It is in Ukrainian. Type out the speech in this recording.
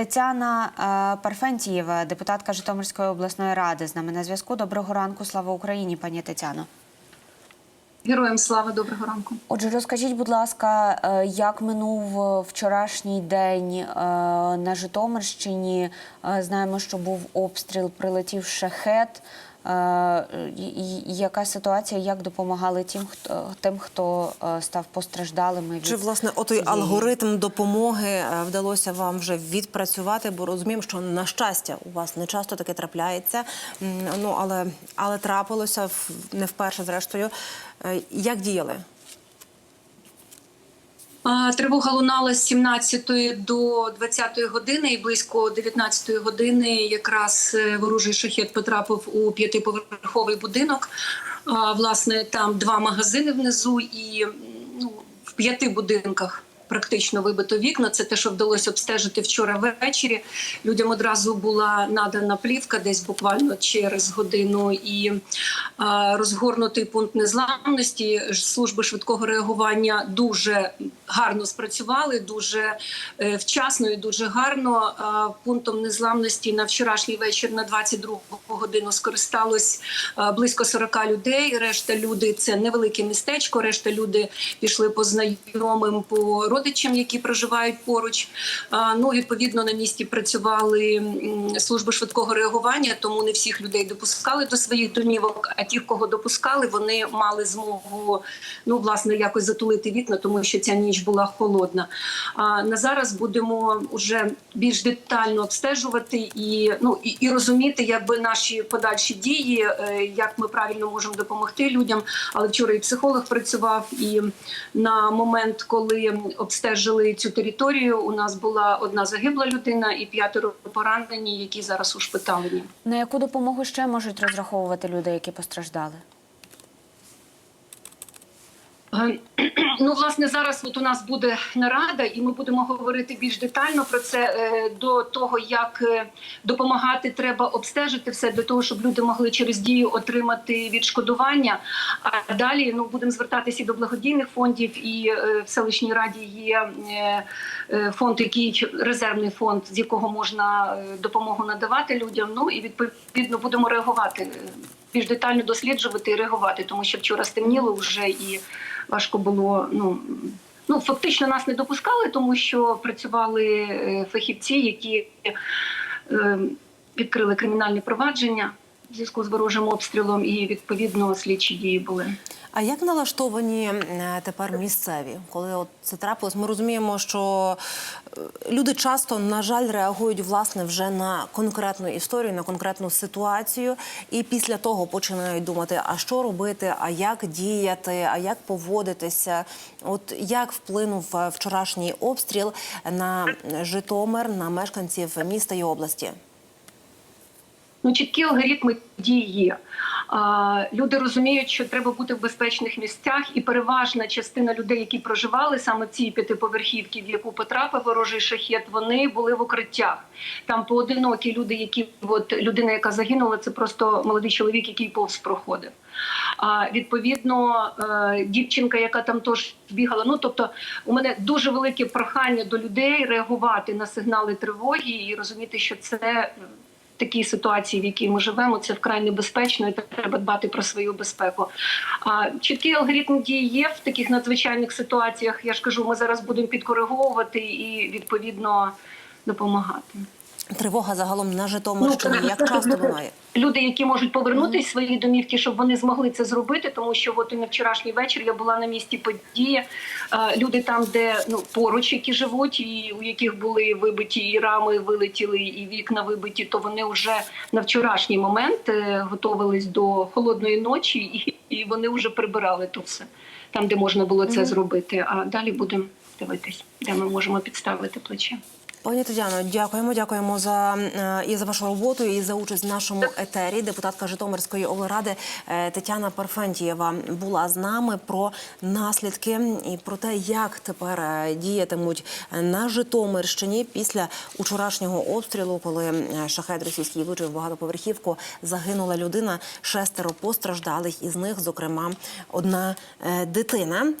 Тетяна е, Парфентієва, депутатка Житомирської обласної ради, з нами на зв'язку. Доброго ранку, слава Україні, пані Тетяно. Героям слава, доброго ранку. Отже, розкажіть, будь ласка, е, як минув е, вчорашній день на Житомирщині? Знаємо, що був обстріл, прилетів шахет. Е, Яка ситуація? Як допомагали тим, хто тим, хто е, став постраждалими? Від Чи власне отой її... алгоритм допомоги е, вдалося вам вже відпрацювати? Бо розуміємо, що на щастя у вас не часто таке трапляється. Ну але але трапилося не вперше, зрештою. Як діяли? Тривога лунала з 17 до 20 години, і близько 19 години якраз е, ворожий шахет потрапив у п'ятиповерховий будинок. Власне, там два магазини внизу, і ну, в п'яти будинках. Практично вибито вікна. Це те, що вдалося обстежити вчора ввечері. Людям одразу була надана плівка, десь буквально через годину, і а, розгорнутий пункт незламності. Служби швидкого реагування дуже гарно спрацювали, дуже е, вчасно і дуже гарно. А, Пунктом незламності на вчорашній вечір на 22 годину скористалось близько 40 людей. Решта люди це невелике містечко. Решта люди пішли по знайомим по родичам, які проживають поруч. Ну відповідно на місці працювали служби швидкого реагування, тому не всіх людей допускали до своїх домівок. А ті, кого допускали, вони мали змогу ну власне якось затулити вікна, тому що ця ніч була холодна. А на зараз будемо вже більш детально обстежувати і ну і, і розуміти, якби наші подальші дії, е, як ми правильно можемо допомогти людям. Але вчора і психолог працював, і на момент, коли обстежили цю територію, у нас була одна загибла людина і п'ятеро поранені, які зараз ушпиталені. На яку допомогу ще можуть розраховувати люди, які постраждали? Ну, власне, зараз от у нас буде нарада, і ми будемо говорити більш детально про це. Е, До того як е, допомагати, треба обстежити все для того, щоб люди могли через дію отримати відшкодування. А далі ну будемо звертатися до благодійних фондів. І е, в селищній раді є фонд, який резервний фонд, з якого можна допомогу надавати людям. Ну і відповідно будемо реагувати. Більш детально досліджувати і реагувати, тому що вчора стемніло вже і важко було. Ну ну фактично нас не допускали, тому що працювали е, фахівці, які е, відкрили кримінальні провадження в зв'язку з ворожим обстрілом, і відповідно слідчі дії були. А як налаштовані е, тепер місцеві, коли от це трапилось? Ми розуміємо, що е, люди часто, на жаль, реагують власне вже на конкретну історію, на конкретну ситуацію, і після того починають думати, а що робити, а як діяти, а як поводитися. От як вплинув е, вчорашній обстріл на Житомир, на мешканців міста і області? Ну, чіткі алгоритми дії. Люди розуміють, що треба бути в безпечних місцях, і переважна частина людей, які проживали саме в цій п'ятиповерхівці, в яку потрапив ворожий шахет, вони були в укриттях. Там поодинокі люди, які от людина, яка загинула, це просто молодий чоловік, який повз проходив. А відповідно, е, дівчинка, яка там теж бігала. Ну тобто, у мене дуже велике прохання до людей реагувати на сигнали тривоги і розуміти, що це такій ситуації, в якій ми живемо, це вкрай небезпечно, і треба дбати про свою безпеку. А чіткий алгоритм дії є в таких надзвичайних ситуаціях. Я ж кажу, ми зараз будемо підкориговувати і відповідно допомагати. Тривога загалом на Житомирщині. Ну, Як часто лунає? Люди, які можуть повернутися в свої домівки, щоб вони змогли це зробити, тому що от і на вчорашній вечір я була на місці події. Люди там, де ну поруч, які живуть, і у яких були вибиті і рами, вилетіли, і вікна вибиті, то вони вже на вчорашній момент е, готувались до холодної ночі, і, і вони вже прибирали то все там, де можна було це зробити. А далі будемо дивитись, де ми можемо підставити плече. Пані Тетяно, дякуємо. Дякуємо за е, і за вашу роботу, і за участь в нашому етері. Депутатка Житомирської облради е, Тетяна Парфентієва була з нами про наслідки і про те, як тепер е, діятимуть на Житомирщині після учорашнього обстрілу, коли шахет російський влучив в багатоповерхівку, загинула людина, шестеро постраждалих, із них, зокрема, одна дитина.